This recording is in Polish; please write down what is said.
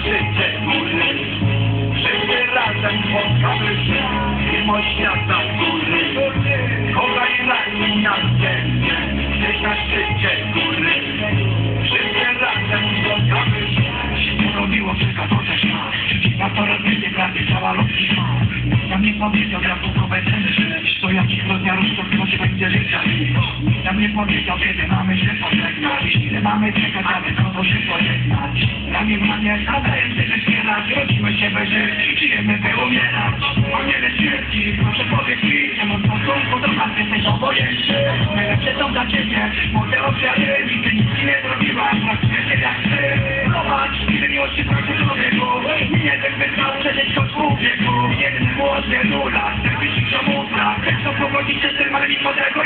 szczycie góry. Wszyscy razem spotkamy się, mimo świata w góry. Kochaj rani na wstępie, gdzieś na szczycie góry. Wszyscy razem spotkamy się. Się robiło wszystko to też ma Rzuciła to rozbicie prawie cała ludzki ma Ja nie powiedział jak długowe ceny żyć To jak ci do dnia się będzie życia Ja nie powiedział kiedy mamy się pożegnać Ile mamy czekać aby nie mam nie zadaję tyle wspierać Rodzimy się bez żyć Żyjemy by umierać. O wiele śmierci Proszę powiedz mi Czemu w stosunku do nas jesteś obojętny. Najlepsze są dla ciebie. Młode ofiary Nigdy nic nie zrobiła Pracuję się jak ty. Zobacz ile miłości proszę człowieku Nie ten wyznał przeżyć to pół wieku Jeden młody nula. Ten wyścig mutra Chcą pogodzić się z tym ale nic młodego